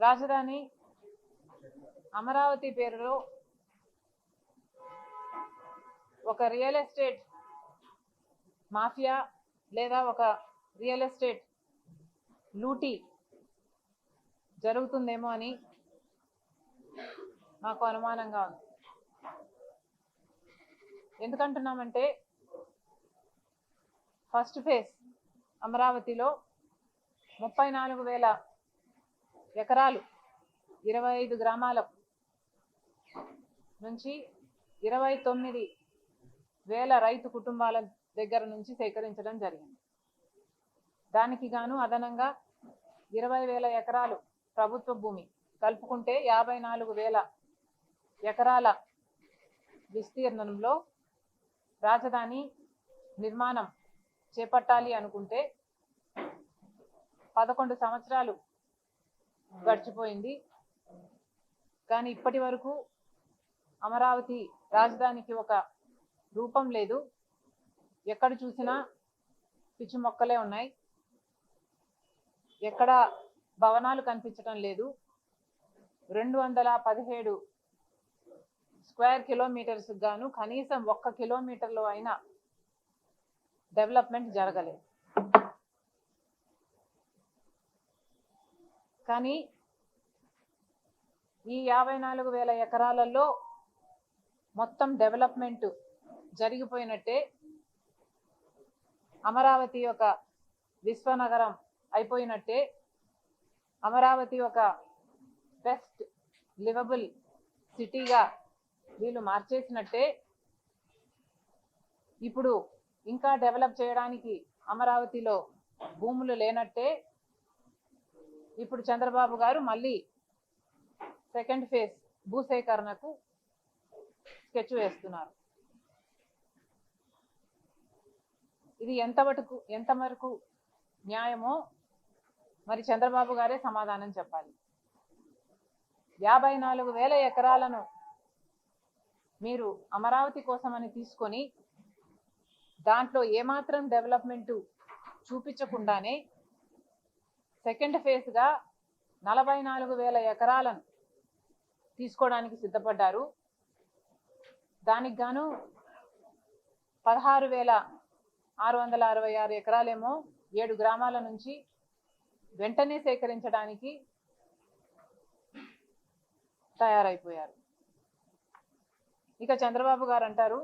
రాజధాని అమరావతి పేరులో ఒక రియల్ ఎస్టేట్ మాఫియా లేదా ఒక రియల్ ఎస్టేట్ లూటీ జరుగుతుందేమో అని నాకు అనుమానంగా ఉంది. ఎందుకంటున్నామంటే ఫస్ట్ ఫేజ్ అమరావతిలో ముప్పై నాలుగు వేల ఎకరాలు ఇరవై ఐదు గ్రామాల నుంచి ఇరవై తొమ్మిది వేల రైతు కుటుంబాల దగ్గర నుంచి సేకరించడం జరిగింది. దానికి గాను అదనంగా ఇరవై వేల ఎకరాలు ప్రభుత్వ భూమి కలుపుకుంటే యాభై నాలుగు వేల ఎకరాల విస్తీర్ణంలో రాజధాని నిర్మాణం చేపట్టాలి అనుకుంటే పదకొండు సంవత్సరాలు గడిచిపోయింది. కానీ ఇప్పటి వరకు అమరావతి రాజధానికి ఒక రూపం లేదు. ఎక్కడ చూసినా పిచ్చి మొక్కలే ఉన్నాయి. ఎక్కడ భవనాలు కనిపించటం లేదు. రెండు వందల పదిహేడు స్క్వేర్ కిలోమీటర్స్ గాను కనీసం ఒక్క కిలోమీటర్లో అయినా డెవలప్మెంట్ జరగలేదు. కానీ ఈ యాభై నాలుగు వేల ఎకరాలలో మొత్తం డెవలప్మెంట్ జరిగిపోయినట్టే అమరావతి ఒక విశ్వనగరం అయిపోయినట్టే అమరావతి ఒక బెస్ట్ లివబుల్ సిటీగా వీళ్ళు మార్చేసినట్టే. ఇప్పుడు ఇంకా డెవలప్ చేయడానికి అమరావతిలో భూములు లేనట్టే. ఇప్పుడు చంద్రబాబు గారు మళ్ళీ సెకండ్ ఫేజ్ భూసేకరణకు స్కెచ్ వేస్తున్నారు. ఇది ఎంత మటుకు ఎంత న్యాయమో మరి చంద్రబాబు గారే సమాధానం చెప్పాలి. యాభై నాలుగు వేల ఎకరాలను మీరు అమరావతి కోసమని తీసుకొని దాంట్లో ఏమాత్రం డెవలప్మెంట్ చూపించకుండానే సెకండ్ ఫేజ్గా నలభై నాలుగు వేల ఎకరాలను తీసుకోవడానికి సిద్ధపడ్డారు. దానికి గాను పదహారు వేల ఆరు వందల అరవై ఆరు ఎకరాలేమో ఏడు గ్రామాల నుంచి వెంటనే సేకరించడానికి తయారైపోయారు. ఇక చంద్రబాబు గారు అంటారు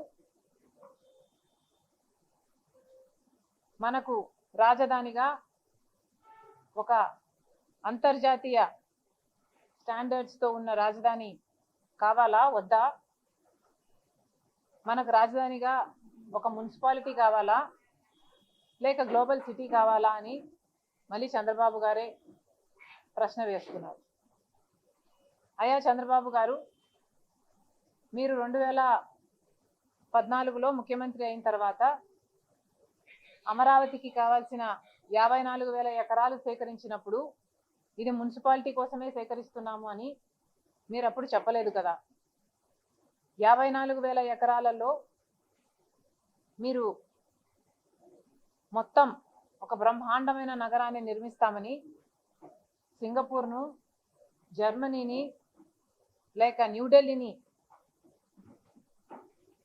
మనకు రాజధానిగా ఒక అంతర్జాతీయ స్టాండర్డ్స్తో ఉన్న రాజధాని కావాలా? వద్దా? మనకు రాజధానిగా ఒక మున్సిపాలిటీ కావాలా? లేక గ్లోబల్ సిటీ కావాలా అని మళ్ళీ చంద్రబాబు గారే ప్రశ్న వేస్తున్నారు. అయ్యా చంద్రబాబు గారు మీరు రెండు వేల పద్నాలుగులో ముఖ్యమంత్రి అయిన తర్వాత అమరావతికి కావాల్సిన యాభై నాలుగు వేల ఎకరాలు సేకరించినప్పుడు ఇది మున్సిపాలిటీ కోసమే సేకరిస్తున్నాము అని మీరు అప్పుడు చెప్పలేదు కదా. యాభై నాలుగు వేల ఎకరాలలో మీరు మొత్తం ఒక బ్రహ్మాండమైన నగరాన్ని నిర్మిస్తామని సింగపూర్ను జర్మనీని లేక న్యూఢిల్లీని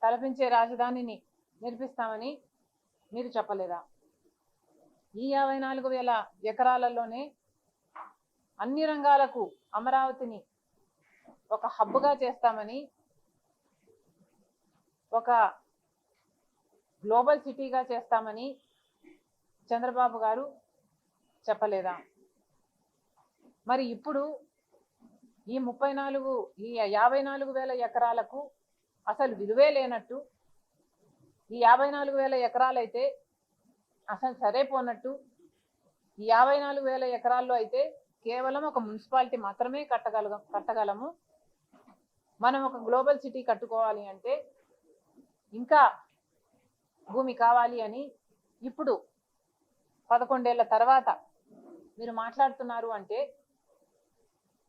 తలపించే రాజధానిని నిర్మిస్తామని మీరు చెప్పలేదా? ఈ యాభై నాలుగు వేల ఎకరాలలోనే అన్ని రంగాలకు అమరావతిని ఒక హబ్బుగా చేస్తామని ఒక గ్లోబల్ సిటీగా చేస్తామని చంద్రబాబు గారు చెప్పలేదా? మరి ఇప్పుడు ఈ ముప్పై నాలుగు ఈ యాభై నాలుగు వేల ఎకరాలకు అసలు విలువే లేనట్టు ఈ యాభై నాలుగు వేల ఎకరాలైతే అసలు సరే పోనట్టు. యాభై నాలుగు వేల ఎకరాల్లో అయితే కేవలం ఒక మున్సిపాలిటీ మాత్రమే కట్టగల కట్టగలము. మనం ఒక గ్లోబల్ సిటీ కట్టుకోవాలి అంటే ఇంకా భూమి కావాలి అని ఇప్పుడు పదకొండేళ్ళ తర్వాత మీరు మాట్లాడుతున్నారు అంటే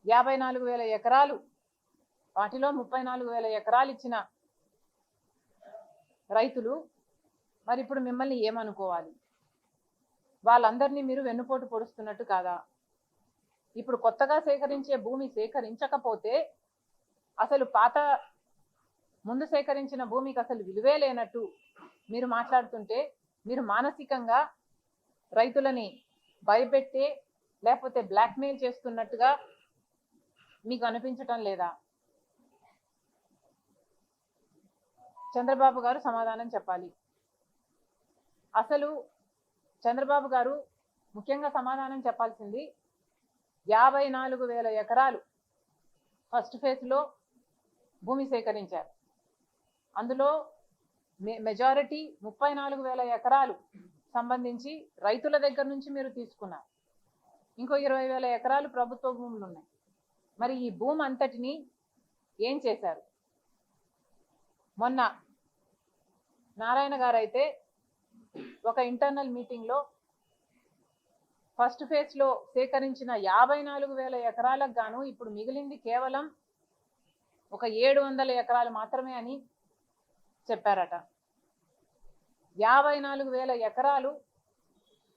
యాభై నాలుగు వేల ఎకరాలు వాటిలో ముప్పై నాలుగు వేల ఎకరాలు ఇచ్చిన రైతులు మరి ఇప్పుడు మిమ్మల్ని ఏమనుకోవాలి? వాళ్ళందరినీ మీరు వెన్నుపోటు పొడుస్తున్నట్టు కాదా? ఇప్పుడు కొత్తగా సేకరించే భూమి సేకరించకపోతే అసలు పాత ముందు సేకరించిన భూమికి అసలు విలువే లేనట్టు మీరు మాట్లాడుతుంటే మీరు మానసికంగా రైతులని భయపెట్టే లేకపోతే బ్లాక్మెయిల్ చేస్తున్నట్టుగా మీకు అనిపించటం లేదా? చంద్రబాబు గారు సమాధానం చెప్పాలి. అసలు చంద్రబాబు గారు ముఖ్యంగా సమాధానం చెప్పాల్సింది యాభై నాలుగు వేల ఎకరాలు ఫస్ట్ ఫేజ్లో భూమి సేకరించారు. అందులో మె మెజారిటీ ముప్పై నాలుగు వేల ఎకరాలు సంబంధించి రైతుల దగ్గర నుంచి మీరు తీసుకున్నారు. ఇంకో ఇరవై వేల ఎకరాలు ప్రభుత్వ భూములు ఉన్నాయి. మరి ఈ భూమి అంతటిని ఏం చేశారు? మొన్న నారాయణ గారు అయితే ఒక ఇంటర్నల్ మీటింగ్లో ఫస్ట్ ఫేజ్లో సేకరించిన యాభై నాలుగు వేల ఎకరాలకు గాను ఇప్పుడు మిగిలింది కేవలం ఒక ఏడు వందల ఎకరాలు మాత్రమే అని చెప్పారట. యాభై నాలుగు వేల ఎకరాలు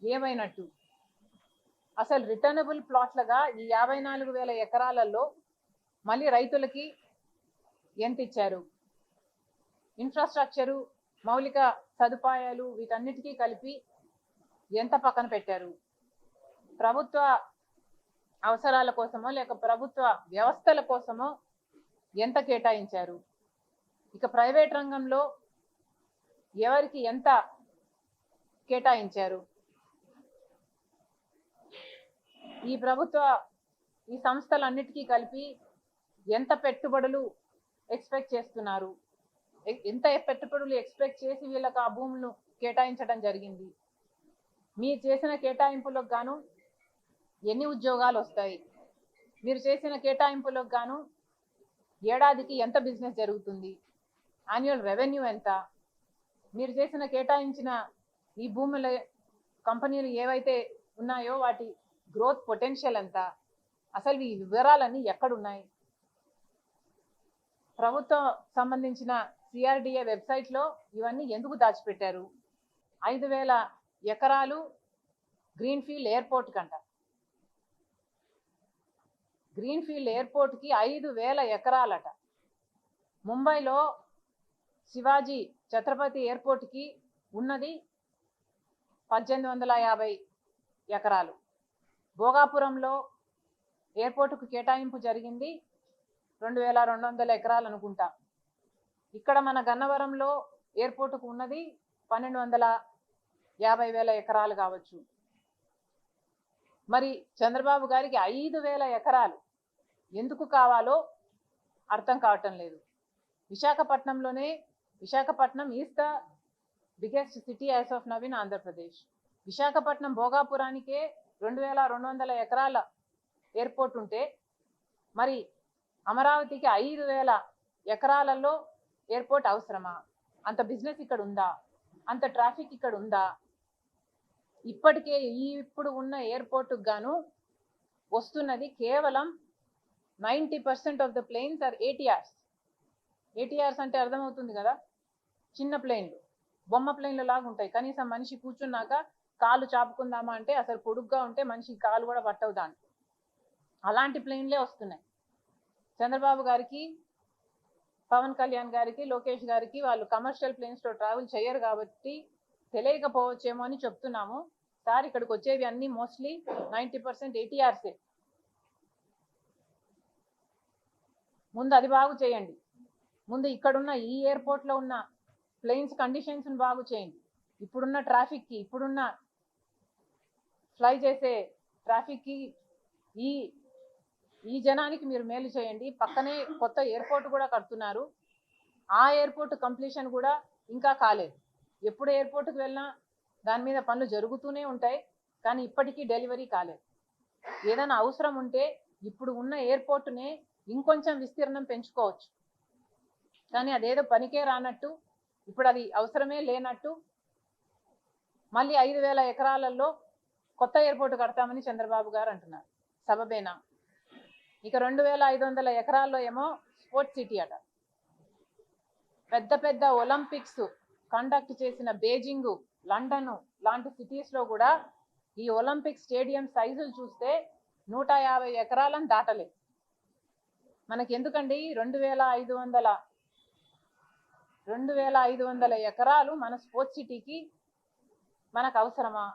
ఏమైనట్టు? అసలు రిటర్నబుల్ ప్లాట్లుగా ఈ యాభై నాలుగు వేల ఎకరాలలో మళ్ళీ రైతులకి ఎంత ఇచ్చారు ఇన్ఫ్రాస్ట్రక్చరు మౌలిక సదుపాయాలు వీటన్నిటికీ కలిపి ఎంత పక్కన పెట్టారు? ప్రభుత్వ అవసరాల కోసమో లేక ప్రభుత్వ వ్యవస్థల కోసమో ఎంత కేటాయించారు? ఇక ప్రైవేట్ రంగంలో ఎవరికి ఎంత కేటాయించారు? ఈ ప్రభుత్వ ఈ సంస్థలన్నిటికీ కలిపి ఎంత పెట్టుబడులు ఎక్స్పెక్ట్ చేస్తున్నారు? ఎంత పెట్టుబడులు ఎక్స్పెక్ట్ చేసి వీళ్ళకి ఆ భూములను కేటాయించడం జరిగింది? మీరు చేసిన కేటాయింపులకు గాను ఎన్ని ఉద్యోగాలు వస్తాయి? మీరు చేసిన కేటాయింపులకు గాను ఏడాదికి ఎంత బిజినెస్ జరుగుతుంది? యాన్యువల్ రెవెన్యూ ఎంత? మీరు చేసిన కేటాయించిన ఈ భూముల కంపెనీలు ఏవైతే ఉన్నాయో వాటి గ్రోత్ పొటెన్షియల్ ఎంత? అసలు ఈ వివరాలన్నీ ఎక్కడున్నాయి? ప్రభుత్వం సంబంధించిన సిఆర్డిఏ వెబ్సైట్లో ఇవన్నీ ఎందుకు దాచిపెట్టారు? ఐదు వేల ఎకరాలు గ్రీన్ఫీల్డ్ ఎయిర్పోర్ట్ కంట గ్రీన్ఫీల్డ్ ఎయిర్పోర్ట్కి ఐదు వేల ఎకరాలట. ముంబైలో శివాజీ ఛత్రపతి ఎయిర్పోర్ట్కి ఉన్నది పద్దెనిమిది వందల యాభై ఎకరాలు. భోగాపురంలో ఎయిర్పోర్టుకు కేటాయింపు జరిగింది రెండు వేల రెండు వందల ఎకరాలు అనుకుంటా. ఇక్కడ మన గన్నవరంలో ఎయిర్పోర్టుకు ఉన్నది పన్నెండు వందల యాభై వేల ఎకరాలు కావచ్చు. మరి చంద్రబాబు గారికి ఐదు వేల ఎకరాలు ఎందుకు కావాలో అర్థం కావటం లేదు. విశాఖపట్నంలోనే Visakhapatnam is the biggest city as of Naveen Andhra Pradesh Visakhapatnam భోగాపురానికే రెండు వేల రెండు వందల ఎకరాల ఎయిర్పోర్ట్ ఉంటే మరి అమరావతికి ఐదు వేల ఎకరాలలో ఎయిర్పోర్ట్ అవసరమా? అంత బిజినెస్ ఇక్కడ ఉందా? అంత ట్రాఫిక్ ఇక్కడ ఉందా? ఇప్పటికే ఈ ఇప్పుడు ఉన్న ఎయిర్పోర్ట్కి గాను వస్తున్నది కేవలం ninety percent of the planes are ATRs ATRs అంటే అర్థమవుతుంది కదా? చిన్న ప్లేన్లు బొమ్మ ప్లేన్లు లాగా ఉంటాయి. కనీసం మనిషి కూర్చున్నాక కాలు చాపుకుందామా అంటే అసలు పొడుగ్గా ఉంటే మనిషి కాలు కూడా పట్టవు దాంట్లో అలాంటి ప్లేన్లే వస్తున్నాయి. చంద్రబాబు గారికి పవన్ కళ్యాణ్ గారికి లోకేష్ గారికి వాళ్ళు కమర్షియల్ ప్లేన్స్లో ట్రావెల్ చేయరు కాబట్టి తెలియకపోవచ్చేమో అని చెప్తున్నాము. సార్ ఇక్కడికి వచ్చేవి అన్ని మోస్ట్లీ నైంటీ పర్సెంట్ ఏటీఆర్సే ముందు అది బాగు చేయండి. ముందు ఇక్కడున్న ఈ ఎయిర్పోర్ట్లో ఉన్న ప్లేన్స్ కండిషన్స్ని బాగు చేయండి. ఇప్పుడున్న ట్రాఫిక్కి ఇప్పుడున్న ఫ్లై చేసే ట్రాఫిక్కి ఈ ఈ జనానికి మీరు మేలు చేయండి. పక్కనే కొత్త ఎయిర్పోర్ట్ కూడా కడుతున్నారు. ఆ ఎయిర్పోర్ట్ కంప్లీషన్ కూడా ఇంకా కాలేదు. ఎప్పుడు ఎయిర్పోర్ట్కి వెళ్ళినా దాని మీద పనులు జరుగుతూనే ఉంటాయి. కానీ ఇప్పటికీ డెలివరీ కాలేదు. ఏదైనా అవసరం ఉంటే ఇప్పుడు ఉన్న ఎయిర్పోర్ట్నే ఇంకొంచెం విస్తీర్ణం పెంచుకోవచ్చు. కానీ అదేదో పనికే రానట్టు ఇప్పుడు అది అవసరమే లేనట్టు మళ్ళీ ఐదు వేల ఎకరాలలో కొత్త ఎయిర్పోర్ట్ కడతామని చంద్రబాబు గారు అంటున్నారు. సబబేనా? ఇక రెండు వేల ఐదు వందల ఎకరాల్లో ఏమో స్పోర్ట్స్ సిటీ అట. పెద్ద పెద్ద ఒలింపిక్స్ కండక్ట్ చేసిన బీజింగ్ లండన్ లాంటి సిటీస్లో కూడా ఈ ఒలింపిక్ స్టేడియం సైజులు చూస్తే నూట యాభై ఎకరాలను దాటలేదు మనకి ఎందుకండి? రెండు వేల ఐదు వందల రెండు వేల ఐదు వందల ఎకరాలు మన స్పోర్ట్స్ సిటీకి మనకు అవసరమా?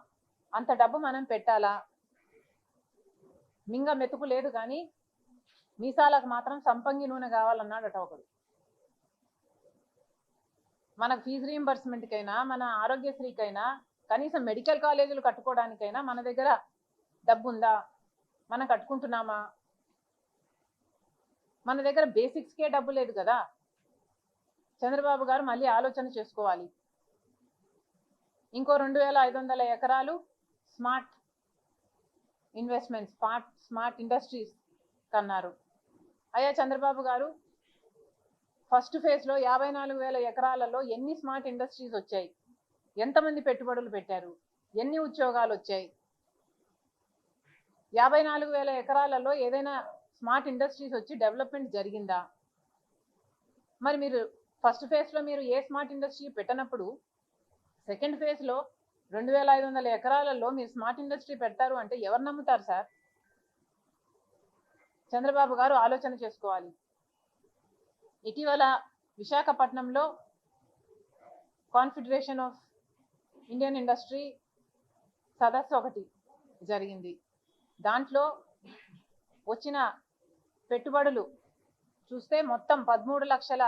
అంత డబ్బు మనం పెట్టాలా? మింగ మెతుకు లేదు కానీ మీసాలకు మాత్రం సంపంగి నూనె కావాలన్నాడట ఒకడు. మనకు ఫీజు రీఎంబర్స్మెంట్కైనా మన ఆరోగ్యశ్రీకైనా కనీసం మెడికల్ కాలేజీలు కట్టుకోవడానికైనా మన దగ్గర డబ్బు ఉందా మనం కట్టుకుంటున్నామా? మన దగ్గర బేసిక్స్కే డబ్బు లేదు కదా. చంద్రబాబు గారు మళ్ళీ ఆలోచన చేసుకోవాలి. ఇంకో రెండు వేల ఐదు వందల ఎకరాలు smart investment smart smart industries కన్నారు. అయ్యా చంద్రబాబు గారు ఫస్ట్ ఫేజ్లో యాభై నాలుగు వేల ఎకరాలలో ఎన్ని స్మార్ట్ ఇండస్ట్రీస్ వచ్చాయి? ఎంతమంది పెట్టుబడులు పెట్టారు? ఎన్ని ఉద్యోగాలు వచ్చాయి? యాభై నాలుగు వేల ఎకరాలలో ఏదైనా స్మార్ట్ ఇండస్ట్రీస్ వచ్చి డెవలప్మెంట్ జరిగిందా? మరి మీరు ఫస్ట్ ఫేజ్లో మీరు ఏ స్మార్ట్ ఇండస్ట్రీ పెట్టనప్పుడు సెకండ్ ఫేజ్లో రెండు వేల ఐదు వందల ఎకరాలలో మీరు స్మార్ట్ ఇండస్ట్రీ పెడతారు అంటే ఎవరు నమ్ముతారు సార్? చంద్రబాబు గారు ఆలోచన చేసుకోవాలి. ఇటీవల విశాఖపట్నంలో కాన్ఫెడరేషన్ ఆఫ్ ఇండియన్ ఇండస్ట్రీ సదస్సు ఒకటి జరిగింది. దాంట్లో వచ్చిన పెట్టుబడులు చూస్తే మొత్తం పదమూడు లక్షల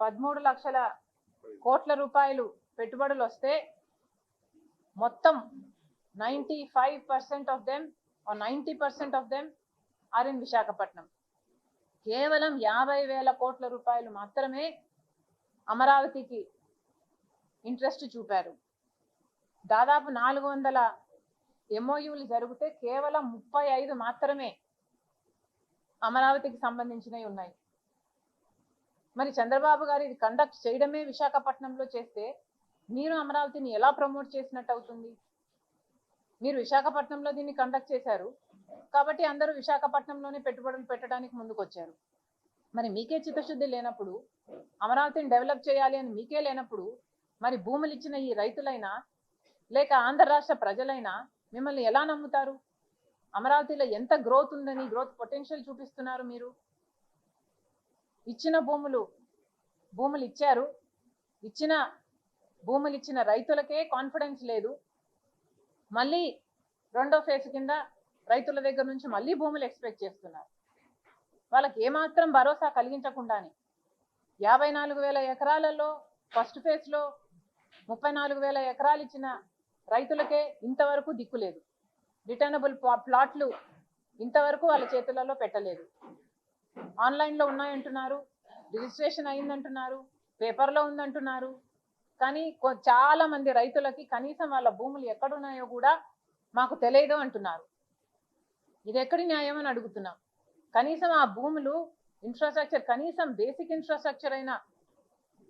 పదమూడు లక్షల కోట్ల రూపాయలు పెట్టుబడులు వస్తే మొత్తం ninety five percent of them ninety percent of them are in Visakhapatnam కేవలం యాభై వేల కోట్ల రూపాయలు మాత్రమే అమరావతికి ఇంట్రెస్ట్ చూపారు. దాదాపు నాలుగు వందల ఎంఓయూలు జరిగితే కేవలం ముప్పై ఐదు మాత్రమే అమరావతికి సంబంధించినవి ఉన్నాయి. మరి చంద్రబాబు గారు ఇది కండక్ట్ చేయడమే విశాఖపట్నంలో చేస్తే మీరు అమరావతిని ఎలా ప్రమోట్ చేసినట్టు అవుతుంది? మీరు విశాఖపట్నంలో దీన్ని కండక్ట్ చేశారు. కాబట్టి అందరూ విశాఖపట్నంలోనే పెట్టుబడులు పెట్టడానికి ముందుకు వచ్చారు మరి మీకే చిత్తశుద్ధి లేనప్పుడు అమరావతిని డెవలప్ చేయాలి అని మీకే లేనప్పుడు మరి భూములు ఇచ్చిన ఈ రైతులైనా లేక ఆంధ్ర రాష్ట్ర ప్రజలైనా మిమ్మల్ని ఎలా నమ్ముతారు? అమరావతిలో ఎంత గ్రోత్ ఉందని గ్రోత్ పొటెన్షియల్ చూపిస్తున్నారు మీరు? ఇచ్చిన భూములు భూములు ఇచ్చారు. ఇచ్చిన భూములు ఇచ్చిన రైతులకే కాన్ఫిడెన్స్ లేదు. మళ్ళీ రెండో ఫేజ్ కింద రైతుల దగ్గర నుంచి మళ్ళీ భూములు ఎక్స్పెక్ట్ చేస్తున్నారు. వాళ్ళకి ఏమాత్రం భరోసా కలిగించకుండానే యాభై నాలుగు వేల ఎకరాలలో ఫస్ట్ ఫేజ్లో ముప్పై నాలుగు వేల ఎకరాలు ఇచ్చిన రైతులకే ఇంతవరకు దిక్కులేదు రిటర్నబుల్ ప్లాట్లు ఇంతవరకు వాళ్ళ చేతులలో పెట్టలేదు. ఆన్లైన్లో ఉన్నాయంటున్నారు రిజిస్ట్రేషన్ అయిందంటున్నారు పేపర్లో ఉందంటున్నారు. కానీ కొ- చాలా మంది రైతులకి కనీసం వాళ్ళ భూములు ఎక్కడున్నాయో కూడా మాకు తెలియదు అంటున్నారు. ఇది ఎక్కడి న్యాయం అని అడుగుతున్నాం. కనీసం ఆ భూములు ఇన్ఫ్రాస్ట్రక్చర్ కనీసం బేసిక్ ఇన్ఫ్రాస్ట్రక్చర్ అయిన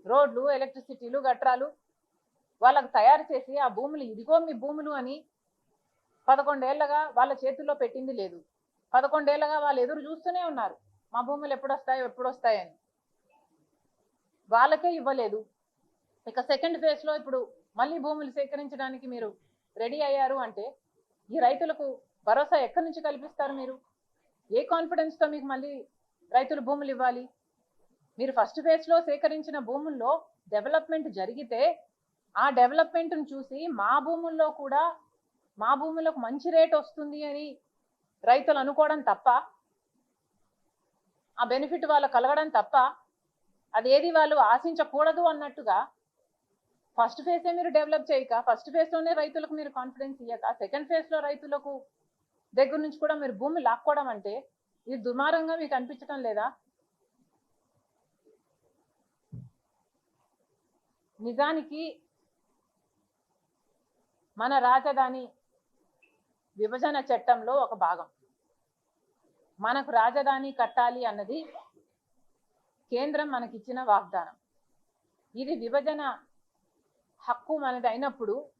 రోడ్లు ఎలక్ట్రిసిటీలు గట్రాలు వాళ్ళకు తయారు చేసి ఆ భూములు ఇదిగో మీ భూములు అని పదకొండేళ్ళగా వాళ్ళ చేతుల్లో పెట్టింది లేదు. పదకొండేళ్ళగా వాళ్ళు ఎదురు చూస్తూనే ఉన్నారు. మా భూములు ఎప్పుడు వస్తాయో ఎప్పుడు వస్తాయని వాళ్ళకే ఇవ్వలేదు. ఇక సెకండ్ ఫేజ్లో ఇప్పుడు మళ్ళీ భూములు సేకరించడానికి మీరు రెడీ అయ్యారు అంటే ఈ రైతులకు భరోసా ఎక్కడి నుంచి కల్పిస్తారు మీరు? ఏ కాన్ఫిడెన్స్తో మీకు మళ్ళీ రైతులు భూములు ఇవ్వాలి? మీరు ఫస్ట్ ఫేజ్లో సేకరించిన భూముల్లో డెవలప్మెంట్ జరిగితే ఆ డెవలప్మెంట్ను చూసి మా భూముల్లో కూడా మా భూములకు మంచి రేట్ వస్తుంది అని రైతులు అనుకోవడం తప్ప ఆ బెనిఫిట్ వాళ్ళు కలగడం తప్ప అదేది వాళ్ళు ఆశించకూడదు అన్నట్టుగా ఫస్ట్ ఫేజే మీరు డెవలప్ చేయక ఫస్ట్ ఫేజ్లోనే రైతులకు మీరు కాన్ఫిడెన్స్ ఇయ్యక సెకండ్ ఫేజ్లో రైతులకు దగ్గర నుంచి కూడా మీరు భూమి లాక్కోవడం అంటే ఇది దుమారంగా మీకు అనిపించడం లేదా? నిజానికి మన రాజధాని విభజన చట్టంలో ఒక భాగం. మనకు రాజధాని కట్టాలి అన్నది కేంద్రం మనకిచ్చిన వాగ్దానం. ఇది విభజన హక్కు మనది అయినప్పుడు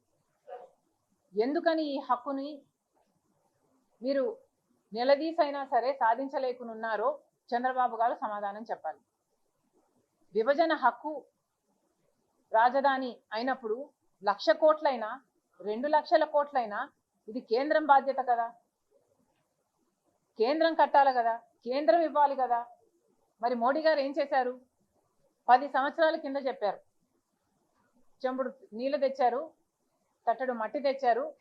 ఎందుకని ఈ హక్కుని మీరు నిలదీసైనా సరే సాధించలేకునున్నారో చంద్రబాబు గారు సమాధానం చెప్పాలి. విభజన హక్కు రాజధాని అయినప్పుడు లక్ష కోట్లైనా రెండు లక్షల కోట్లైనా ఇది కేంద్రం బాధ్యత కదా. కేంద్రం కట్టాలి కదా. కేంద్రం ఇవ్వాలి కదా. మరి మోడీ గారు ఏం చేశారు? పది సంవత్సరాల కింద చెప్పారు. చెంబుడు నీళ్ళు తెచ్చారు తట్టడు మట్టి తెచ్చారు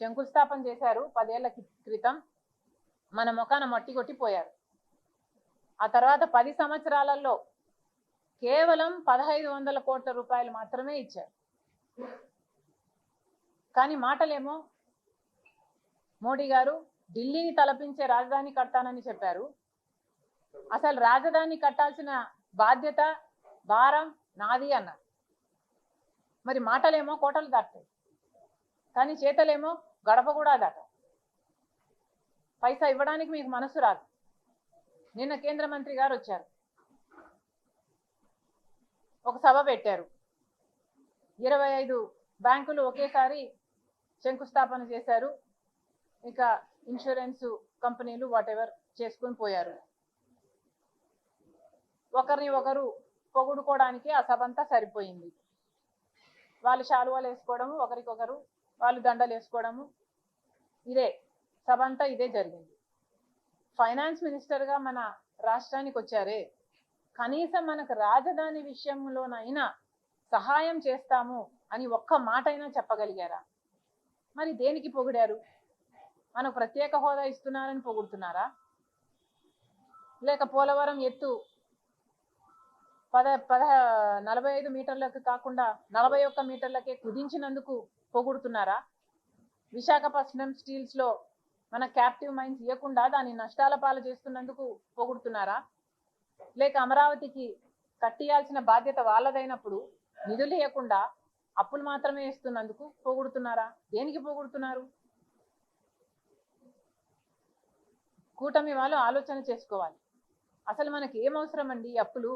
శంకుస్థాపన చేశారు పదేళ్ళ క్రితం. మన ముఖాన మట్టి కొట్టిపోయారు. ఆ తర్వాత పది సంవత్సరాలలో కేవలం పదహైదు వందల కోట్ల రూపాయలు మాత్రమే ఇచ్చారు. కానీ మాటలేమో మోడీ గారు ఢిల్లీని తలపించే రాజధాని కట్టానని చెప్పారు. అసలు రాజధాని కట్టాల్సిన బాధ్యత భారం నాది అన్నారు. మరి మాటలేమో కోటలు దాటాయి. కానీ చేతలేమో గడప కూడా దాట పైసా ఇవ్వడానికి మీకు మనసు రాదు. నిన్న కేంద్ర మంత్రి గారు వచ్చారు. ఒక సభ పెట్టారు. ఇరవై ఐదు బ్యాంకులు ఒకేసారి శంకుస్థాపన చేశారు. ఇక ఇన్సూరెన్స్ కంపెనీలు వాటెవర్ చేసుకుని పోయారు. ఒకరిని ఒకరు పొగుడుకోవడానికి ఆ సభ అంతా సరిపోయింది. వాళ్ళు శాలువాలు వేసుకోవడము ఒకరికొకరు వాళ్ళు దండలు వేసుకోవడము. ఇదే సభ అంతా ఇదే జరిగింది. ఫైనాన్స్ మినిస్టర్గా మన రాష్ట్రానికి వచ్చారే. కనీసం మనకు రాజధాని విషయంలోనైనా సహాయం చేస్తాము అని ఒక్క మాట అయినా చెప్పగలిగారా? మరి దేనికి పొగిడారు? మనకు ప్రత్యేక హోదా ఇస్తున్నారని పొగుడుతున్నారా? లేక పోలవరం ఎత్తు పద పద నలభై ఐదు మీటర్లకు కాకుండా నలభై ఒక్క మీటర్లకే కుదించినందుకు పొగుడుతున్నారా? విశాఖపట్నం స్టీల్స్లో మన క్యాప్టివ్ మైన్స్ ఇవ్వకుండా దాని నష్టాల పాలు చేస్తున్నందుకు పొగుడుతున్నారా? లేక అమరావతికి కట్టియాల్సిన బాధ్యత వాళ్ళదైనప్పుడు నిధులు ఇవ్వకుండా అప్పులు మాత్రమే ఇస్తున్నందుకు పొగుడుతున్నారా? దేనికి పొగుడుతున్నారు? కూటమి వాళ్ళు ఆలోచన చేసుకోవాలి. అసలు మనకి ఏం అవసరం అండి అప్పులు?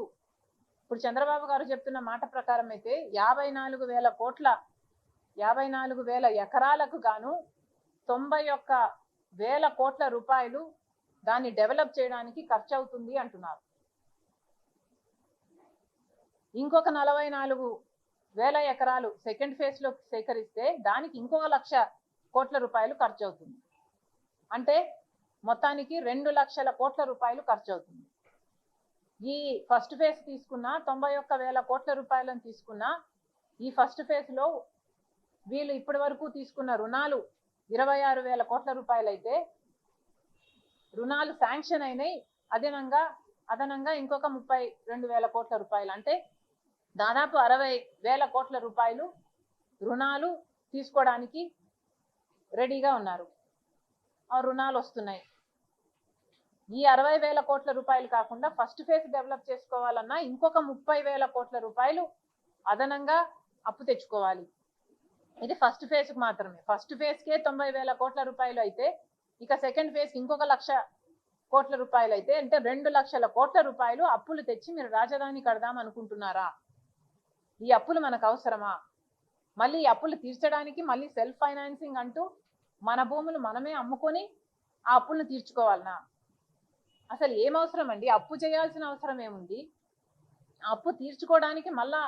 ఇప్పుడు చంద్రబాబు గారు చెప్తున్న మాట ప్రకారం అయితే యాభై నాలుగు వేల కోట్ల యాభై నాలుగు వేల ఎకరాలకు గాను తొంభై ఒక్క వేల కోట్ల రూపాయలు దాన్ని డెవలప్ చేయడానికి ఖర్చు అవుతుంది అంటున్నారు. ఇంకొక నలభై నాలుగు వేల ఎకరాలు సెకండ్ ఫేజ్లో సేకరిస్తే దానికి ఇంకొక లక్ష కోట్ల రూపాయలు ఖర్చు అవుతుంది. అంటే మొత్తానికి రెండు లక్షల కోట్ల రూపాయలు ఖర్చు అవుతుంది. ఈ ఫస్ట్ ఫేజ్ తీసుకున్న తొంభై ఒక్క వేల కోట్ల రూపాయలను తీసుకున్న ఈ ఫస్ట్ ఫేజ్లో వీళ్ళు ఇప్పటి వరకు తీసుకున్న రుణాలు ఇరవై ఆరు వేల కోట్ల రూపాయలైతే రుణాలు శాంక్షన్ అయినాయి. అదనంగా అదనంగా ఇంకొక ముప్పై రెండు వేల కోట్ల రూపాయలు. అంటే దాదాపు అరవై వేల కోట్ల రూపాయలు రుణాలు తీసుకోవడానికి రెడీగా ఉన్నారు. ఆ రుణాలు వస్తున్నాయి. ఈ అరవై వేల కోట్ల రూపాయలు కాకుండా ఫస్ట్ ఫేజ్ డెవలప్ చేసుకోవాలన్నా ఇంకొక ముప్పై వేల కోట్ల రూపాయలు అదనంగా అప్పు తెచ్చుకోవాలి. ఇది ఫస్ట్ ఫేజ్కి మాత్రమే. ఫస్ట్ ఫేజ్కే తొంభై వేల కోట్ల రూపాయలు అయితే ఇక సెకండ్ ఫేజ్ ఇంకొక లక్ష కోట్ల రూపాయలు అయితే అంటే రెండు లక్షల కోట్ల రూపాయలు అప్పులు తెచ్చి మీరు రాజధాని కడదాం అనుకుంటున్నారా? ఈ అప్పులు మనకు అవసరమా? మళ్ళీ ఈ అప్పులు తీర్చడానికి మళ్ళీ సెల్ఫ్ ఫైనాన్సింగ్ అంటూ మన భూములు మనమే అమ్ముకొని ఆ అప్పులను తీర్చుకోవాలనా? అసలు ఏం అవసరం అండి అప్పు చేయాల్సిన అవసరం ఏముంది? అప్పు తీర్చుకోవడానికి మళ్ళా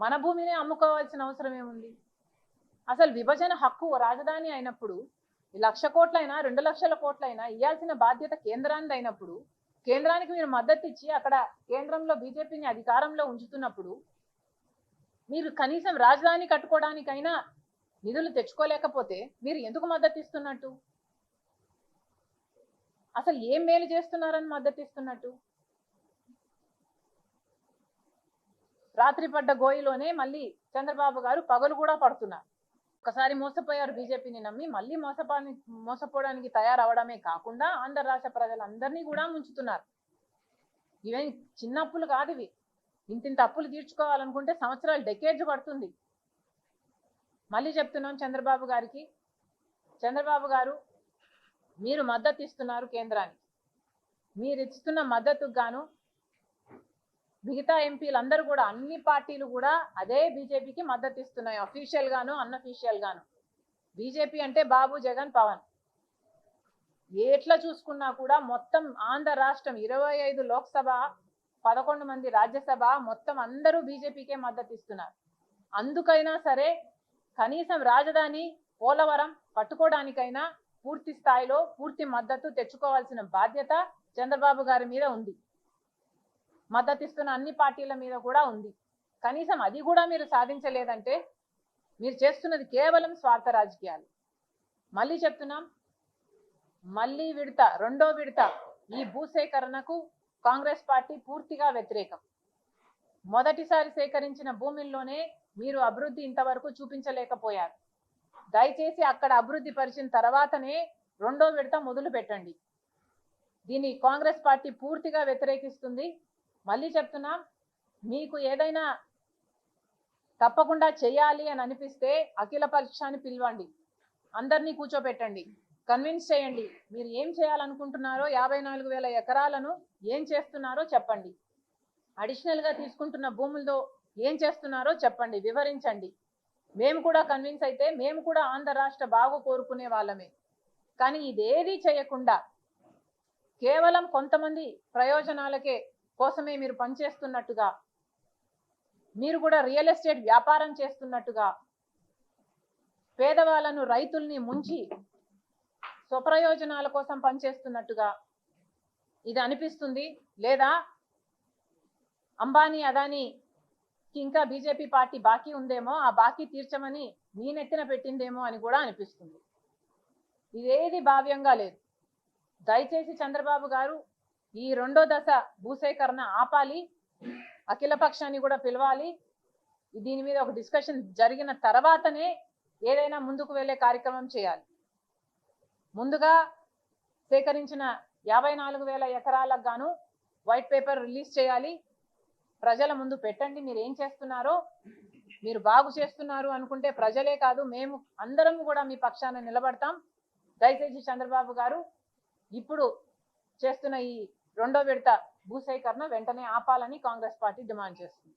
మన భూమినే అమ్ముకోవాల్సిన అవసరం ఏముంది? అసలు విభజన హక్కు రాజధాని అయినప్పుడు లక్ష కోట్లైనా రెండు లక్షల కోట్లైనా ఇవ్వాల్సిన బాధ్యత కేంద్రానికి అయినప్పుడు కేంద్రానికి మీరు మద్దతు ఇచ్చి అక్కడ కేంద్రంలో బీజేపీని అధికారంలో ఉంచుతున్నప్పుడు మీరు కనీసం రాజధాని కట్టుకోవడానికైనా నిధులు తెచ్చుకోలేకపోతే మీరు ఎందుకు మద్దతు ఇస్తున్నట్టు? అసలు ఏం మేలు చేస్తున్నారని మద్దతు ఇస్తున్నట్టు రాత్రి పడ్డ గోయిలోనే మళ్ళీ చంద్రబాబు గారు పగలు కూడా పడుతున్నారు. ఒకసారి మోసపోయారు బీజేపీని నమ్మి మళ్ళీ మోసపాని మోసపోవడానికి తయారవడమే కాకుండా ఆంధ్ర రాష్ట్ర ప్రజలందరినీ కూడా ముంచుతున్నారు. ఇవే చిన్న అప్పులు కాదు ఇవి. ఇంతింత అప్పులు తీర్చుకోవాలనుకుంటే సంవత్సరాలు డెకేజ్ పడుతుంది. మళ్ళీ చెప్తున్నాం చంద్రబాబు గారికి. చంద్రబాబు గారు మీరు మద్దతు ఇస్తున్నారు కేంద్రానికి. మీరు ఇస్తున్న మద్దతుకు గాను మిగతా ఎంపీలు అందరూ కూడా అన్ని పార్టీలు కూడా అదే బీజేపీకి మద్దతు ఇస్తున్నాయి అఫీషియల్ గాను అన్అఫీషియల్ గాను. బీజేపీ అంటే బాబు జగన్ పవన్. ఎట్లా చూసుకున్నా కూడా మొత్తం ఆంధ్ర రాష్ట్రం ఇరవై ఐదు లోక్సభ పదకొండు మంది రాజ్యసభ మొత్తం అందరూ బీజేపీకే మద్దతు ఇస్తున్నారు అందుకైనా సరే కనీసం రాజధాని పోలవరం పట్టుకోవడానికైనా పూర్తి స్థాయిలో పూర్తి మద్దతు తెచ్చుకోవాల్సిన బాధ్యత చంద్రబాబు గారి మీద ఉంది. మద్దతు ఇస్తున్న అన్ని పార్టీల మీద కూడా ఉంది. కనీసం అది కూడా మీరు సాధించలేదంటే మీరు చేస్తున్నది కేవలం స్వార్థ రాజకీయాలు. మళ్ళీ చెప్తున్నాం మళ్ళీ విడత రెండో విడత ఈ భూసేకరణకు కాంగ్రెస్ పార్టీ పూర్తిగా వ్యతిరేకం. మొదటిసారి సేకరించిన భూమిల్లోనే మీరు అభివృద్ధి ఇంతవరకు చూపించలేకపోయారు. దయచేసి అక్కడ అభివృద్ధి పరిచిన తర్వాతనే రెండో విడత మొదలు పెట్టండి. దీన్ని కాంగ్రెస్ పార్టీ పూర్తిగా వ్యతిరేకిస్తుంది. మళ్ళీ చెప్తున్నా మీకు ఏదైనా తప్పకుండా చేయాలి అని అనిపిస్తే అఖిల పరీక్షని పిలవండి. అందరినీ కూర్చోబెట్టండి కన్విన్స్ చేయండి. మీరు ఏం చేయాలనుకుంటున్నారో యాభై నాలుగు వేల ఎకరాలను ఏం చేస్తున్నారో చెప్పండి. అడిషనల్గా తీసుకుంటున్న భూములతో ఏం చేస్తున్నారో చెప్పండి. వివరించండి. మేము కూడా కన్విన్స్ అయితే మేము కూడా ఆంధ్ర రాష్ట్ర బాగు కోరుకునే వాళ్ళమే. కానీ ఇదేది చేయకుండా కేవలం కొంతమంది ప్రయోజనాలకే కోసమే మీరు పనిచేస్తున్నట్టుగా మీరు కూడా రియల్ ఎస్టేట్ వ్యాపారం చేస్తున్నట్టుగా పేదవాళ్ళను రైతుల్ని ముంచి స్వప్రయోజనాల కోసం పనిచేస్తున్నట్టుగా ఇది అనిపిస్తుంది. లేదా అంబానీ అదానీ ఇంకా బీజేపీ పార్టీ బాకీ ఉందేమో ఆ బాకీ తీర్చమని నేనెత్తిన పెట్టిందేమో అని కూడా అనిపిస్తుంది. ఇదేది భావ్యంగా లేదు. దయచేసి చంద్రబాబు గారు ఈ రెండో దశ భూసేకరణ ఆపాలి అఖిల పక్షాన్ని కూడా పిలవాలి. దీని మీద ఒక డిస్కషన్ జరిగిన తర్వాతనే ఏదైనా ముందుకు వెళ్ళే కార్యక్రమం చేయాలి. ముందుగా సేకరించిన యాభై నాలుగు వేల ఎకరాలకు గాను వైట్ పేపర్ రిలీజ్ చేయాలి. ప్రజల ముందు పెట్టండి మీరు ఏం చేస్తున్నారో మీరు బాగు చేస్తున్నారు అనుకుంటే ప్రజలే కాదు మేము అందరం కూడా మీ పక్షాన నిలబడతాం. దయచేసి చంద్రబాబు గారు ఇప్పుడు చేస్తున్న ఈ రెండో విడత భూసేకరణ వెంటనే ఆపాలని కాంగ్రెస్ పార్టీ డిమాండ్ చేస్తుంది.